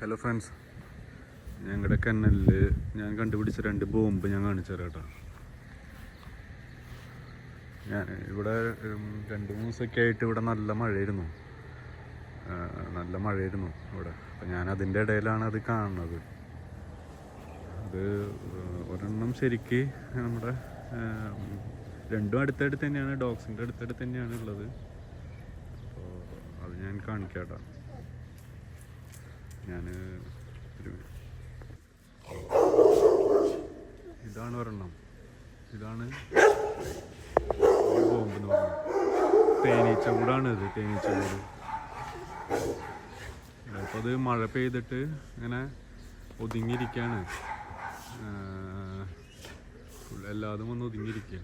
Hello friends ഞങ്ങളുടെ കനലിൽ ഞാൻ കണ്ടുപിടിച്ച രണ്ട് ബോംബ് ഞാൻ കാണിച്ചു തരാം കേട്ടോ. ഞാൻ ഇവിടെ രണ്ട് മൂന്ന് ദിവസമൊക്കെ ആയിട്ട് ഇവിടെ നല്ല മഴയായിരുന്നു. നല്ല മഴയായിരുന്നു ഇവിടെ. അപ്പം ഞാൻ അതിന്റെ ഇടയിലാണ് അത് കാണുന്നത്. അത് ഒരെണ്ണം ശരിക്ക് നമ്മുടെ രണ്ടും അടുത്തടുത്ത് തന്നെയാണ് ഡോഗ്സിന്റെ അടുത്തടുത്ത് തന്നെയാണ് ഉള്ളത്. അപ്പോൾ അത് ഞാൻ കാണിക്കാം കേട്ടോ. ഞാൻ ഒരു ഇതാണ് ഒരെണ്ണം. ഇതാണ് ബോംബ് എന്ന് പറയുന്നത് തേനീച്ച കൂടാണ് ഇത് തേനീച്ച കൂട്. അപ്പോൾ അത് മഴ പെയ്തിട്ട് ഇങ്ങനെ ഒതുങ്ങിയിരിക്കുകയാണ് എല്ലാതും ഒന്ന് ഒതുങ്ങിയിരിക്കുക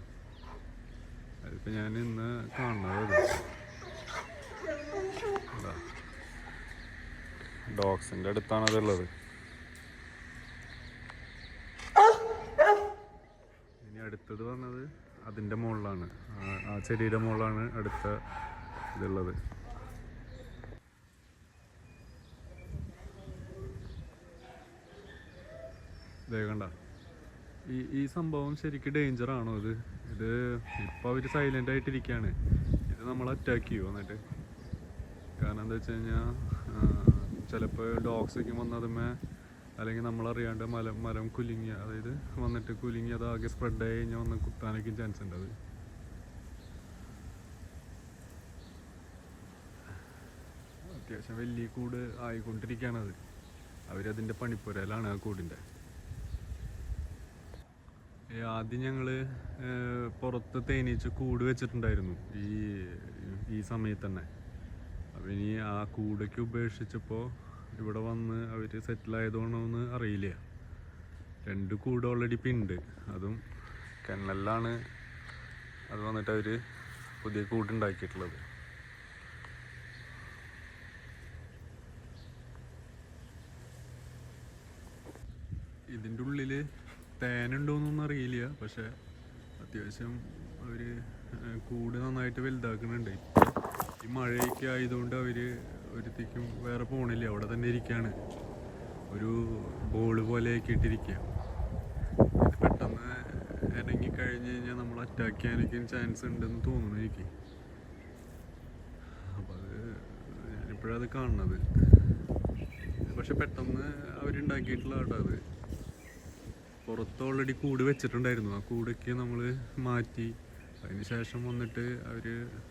അതിപ്പോൾ ഞാൻ ഇന്ന് കാണുന്നത് ഡോഗ്സിന്റെ അടുത്താണ് അതുള്ളത് ഇനി അടുത്തത് വന്നത് അതിന്റെ മുകളിലാണ്. ആ- ചെടിയുടെ മുകളിലാണ് അടുത്ത ഇതുള്ളത് ദേ കണ്ട. ഈ ഈ സംഭവം ശരിക്കും ഡേഞ്ചർ ആണോ ഇത്? ഇത് ഇപ്പൊ അവർ സൈലന്റ് ആയിട്ടിരിക്കുകയാണ് ഇത് നമ്മൾ അറ്റാക്ക് ചെയ്യുമോ എന്നിട്ട്? കാരണം എന്താ വെച്ച് കഴിഞ്ഞാൽ ചിലപ്പോൾ ഡോഗ്സ് ഒക്കെ വന്നതുമേ അല്ലെങ്കിൽ നമ്മളറിയാണ്ട് മലം മരം കുലുങ്ങി അതായത് വന്നിട്ട് കുലുങ്ങി അത് ആകെ സ്പ്രെഡ് ആയി കഴിഞ്ഞാൽ വന്ന് കുത്താനൊക്കെ ചാൻസ് ഉണ്ട് അത്. അത്യാവശ്യം വലിയ കൂട് ആയിക്കൊണ്ടിരിക്കുകയാണ് അത്. അവരതിന്റെ പണിപ്പുരയിലാണ് ആ കൂടിന്റെ ആദ്യം ഞങ്ങൾ പുറത്ത് തേനീച്ച കൂട് വെച്ചിട്ടുണ്ടായിരുന്നു ഈ ഈ സമയത്ത് തന്നെ അപ്പം ഇനി ആ കൂടയ്ക്ക് ഉപേക്ഷിച്ചപ്പോൾ ഇവിടെ വന്ന് അവർ സെറ്റിൽ ആയതുകൊണ്ടോന്ന് അറിയില്ല. രണ്ട് കൂട് ഓൾറെഡി ഇപ്പം ഉണ്ട് അതും കെണ്ണലിലാണ് അത് വന്നിട്ട് അവർ പുതിയ കൂടുണ്ടാക്കിയിട്ടുള്ളത് ഇതിന്റെ ഉള്ളിൽ തേനുണ്ടോന്നൊന്നും അറിയില്ല. പക്ഷേ അത്യാവശ്യം അവർ കൂട് നന്നായിട്ട് വലുതാക്കുന്നുണ്ട് ഈ മഴയൊക്കെ ആയതുകൊണ്ട് അവർ ഒരുത്തേക്കും വേറെ പോണില്ല അവിടെ തന്നെ ഇരിക്കുകയാണ് ഒരു ബോൾ പോലെയൊക്കെ ഇട്ടിരിക്കുക പെട്ടെന്ന് ഇറങ്ങി കഴിഞ്ഞ് കഴിഞ്ഞാൽ നമ്മൾ അറ്റാക്ക് ചെയ്യാനൊക്കെ ചാൻസ് ഉണ്ടെന്ന് തോന്നുന്നു എനിക്ക്. അപ്പോൾ അത് ഞാനിപ്പോഴത് കാണുന്നത്. പക്ഷെ പെട്ടെന്ന് അവരുണ്ടാക്കിയിട്ടുള്ള കേട്ടോ അത്. പുറത്ത് ഓൾറെഡി കൂട് വെച്ചിട്ടുണ്ടായിരുന്നു. ആ കൂടൊക്കെ നമ്മൾ മാറ്റി അതിന് ശേഷം വന്നിട്ട് അവർ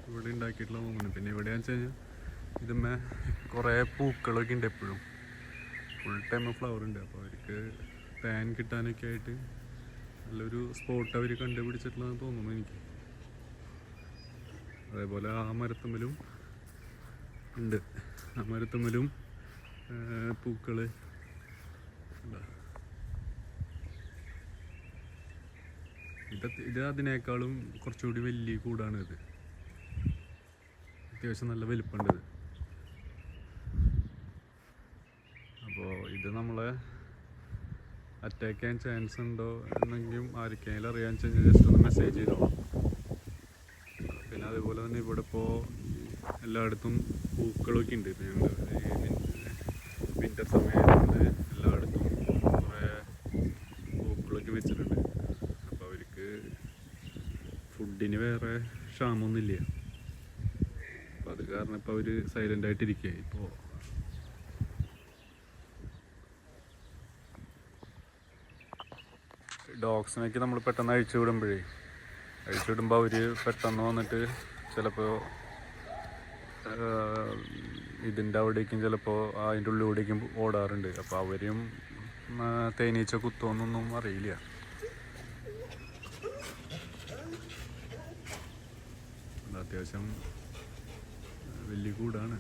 ഇവിടെ ഉണ്ടാക്കിയിട്ടുള്ള മൂന്ന് പിന്നെ ഇവിടെയാന്ന് വെച്ച് കഴിഞ്ഞാൽ ഇതുമ്മേ കുറേ പൂക്കളൊക്കെ ഉണ്ട് എപ്പോഴും. ഫുൾ ടൈം ഫ്ലവർ ഉണ്ട്. അപ്പോൾ അവർക്ക് പാൻ കിട്ടാനൊക്കെ ആയിട്ട് നല്ലൊരു സ്പോട്ട് അവർ കണ്ടുപിടിച്ചിട്ടുള്ളതെന്ന് തോന്നുന്നു എനിക്ക്. അതേപോലെ ആ മരത്തുമ്മലും ഉണ്ട്. ആ മരത്തുമ്മലും പൂക്കൾ ഉണ്ടോ ഇത് അതിനേക്കാളും കുറച്ചുകൂടി വലിയ കൂടാണ് ഇത്. അത്യാവശ്യം നല്ല വലിപ്പമുണ്ട് ഇത്. അപ്പോൾ ഇത് നമ്മളെ അറ്റാക്ക് ചെയ്യാൻ ചാൻസ് ഉണ്ടോ എന്നെങ്കിലും ആർക്കെങ്കിലും അറിയാൻ കഴിഞ്ഞാൽ ജസ്റ്റ് ഒന്ന് മെസ്സേജ് ചെയ്തോളാം പിന്നെ അതുപോലെ തന്നെ ഇവിടെ ഇപ്പോൾ എല്ലായിടത്തും പൂക്കളൊക്കെ ഉണ്ട്. ഇപ്പം ഞങ്ങൾ വിന്റർ സമയത്ത് എല്ലായിടത്തും കുറേ പൂക്കളൊക്കെ വെച്ചിട്ടുണ്ട്. അവർക്ക് ഫുഡിന് വേറെ ക്ഷാമമൊന്നുമില്ല. അപ്പം അത് കാരണം ഇപ്പോൾ അവർ സൈലന്റ് ആയിട്ടിരിക്കുക ഇപ്പോൾ ഡോഗ്സിനൊക്കെ നമ്മൾ പെട്ടെന്ന് അഴിച്ചു വിടുമ്പോഴേ അഴിച്ചു വിടുമ്പോൾ അവർ പെട്ടെന്ന് വന്നിട്ട് ചിലപ്പോൾ ഇതിന്റെ അവിടേക്കും ചിലപ്പോൾ അതിന്റെ ഉള്ളിലൂടേക്കും ഓടാറുണ്ട്. അപ്പോൾ അവരും തേനീച്ച കുത്തോന്നൊന്നും അറിയില്ല. അത്യാവശ്യം വലിയ കൂടാണ്.